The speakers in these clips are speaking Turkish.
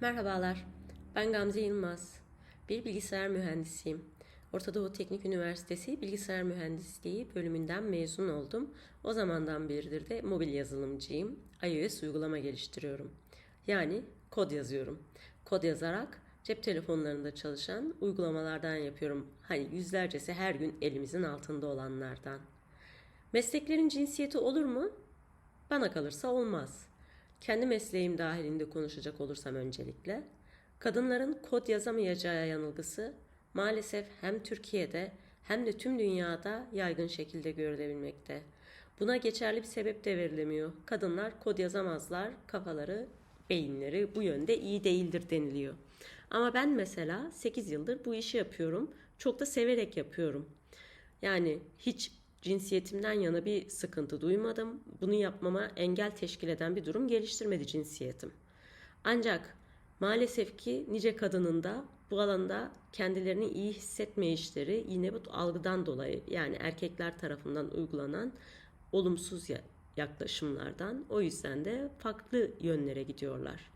Merhabalar, ben Gamze Yılmaz. Bir bilgisayar mühendisiyim. Orta Doğu Teknik Üniversitesi Bilgisayar Mühendisliği bölümünden mezun oldum. O zamandan beridir de mobil yazılımcıyım. iOS uygulama geliştiriyorum. Yani kod yazıyorum. Kod yazarak cep telefonlarında çalışan uygulamalardan yapıyorum. Hani yüzlercesi her gün elimizin altında olanlardan. Mesleklerin cinsiyeti olur mu? Bana kalırsa olmaz. Kendi mesleğim dahilinde konuşacak olursam öncelikle, kadınların kod yazamayacağı yanılgısı maalesef hem Türkiye'de hem de tüm dünyada yaygın şekilde görülebilmekte. Buna geçerli bir sebep de verilemiyor. Kadınlar kod yazamazlar, kafaları, beyinleri bu yönde iyi değildir deniliyor. Ama ben mesela 8 yıldır bu işi yapıyorum. Çok da severek yapıyorum. Yani hiç cinsiyetimden yana bir sıkıntı duymadım. Bunu yapmama engel teşkil eden bir durum geliştirmedi cinsiyetim. Ancak maalesef ki nice kadının da bu alanda kendilerini iyi hissetmeyişleri yine bu algıdan dolayı yani erkekler tarafından uygulanan olumsuz yaklaşımlardan o yüzden de farklı yönlere gidiyorlar.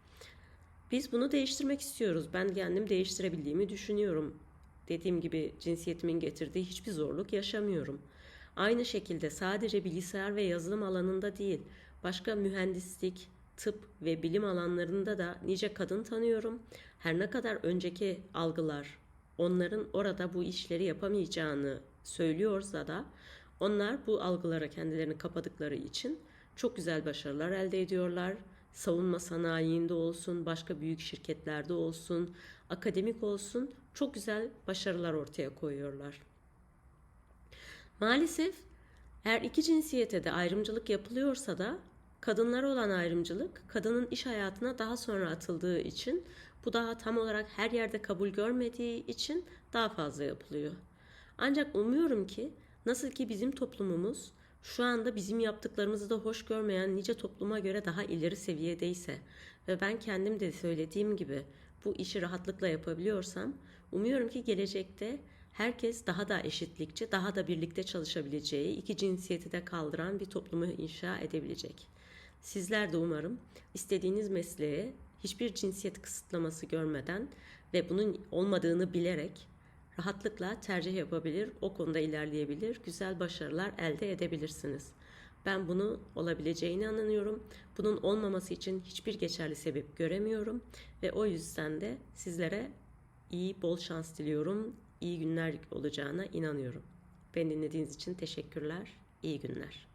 Biz bunu değiştirmek istiyoruz. Ben kendim değiştirebildiğimi düşünüyorum. Dediğim gibi cinsiyetimin getirdiği hiçbir zorluk yaşamıyorum. Aynı şekilde sadece bilgisayar ve yazılım alanında değil, başka mühendislik, tıp ve bilim alanlarında da nice kadın tanıyorum. Her ne kadar önceki algılar onların orada bu işleri yapamayacağını söylüyorsa da onlar bu algılara kendilerini kapadıkları için çok güzel başarılar elde ediyorlar. Savunma sanayinde olsun, başka büyük şirketlerde olsun, akademik olsun çok güzel başarılar ortaya koyuyorlar. Maalesef her iki cinsiyete de ayrımcılık yapılıyorsa da kadınlara olan ayrımcılık kadının iş hayatına daha sonra atıldığı için bu daha tam olarak her yerde kabul görmediği için daha fazla yapılıyor. Ancak umuyorum ki nasıl ki bizim toplumumuz şu anda bizim yaptıklarımızı da hoş görmeyen nice topluma göre daha ileri seviyedeyse ve ben kendim de söylediğim gibi bu işi rahatlıkla yapabiliyorsam umuyorum ki gelecekte herkes daha da eşitlikçi, daha da birlikte çalışabileceği, iki cinsiyeti de kaldıran bir toplumu inşa edebilecek. Sizler de umarım istediğiniz mesleğe hiçbir cinsiyet kısıtlaması görmeden ve bunun olmadığını bilerek rahatlıkla tercih yapabilir, o konuda ilerleyebilir, güzel başarılar elde edebilirsiniz. Ben bunu olabileceğine inanıyorum. Bunun olmaması için hiçbir geçerli sebep göremiyorum ve o yüzden de sizlere iyi bol şans diliyorum. İyi günler olacağına inanıyorum. Beni dinlediğiniz için teşekkürler. İyi günler.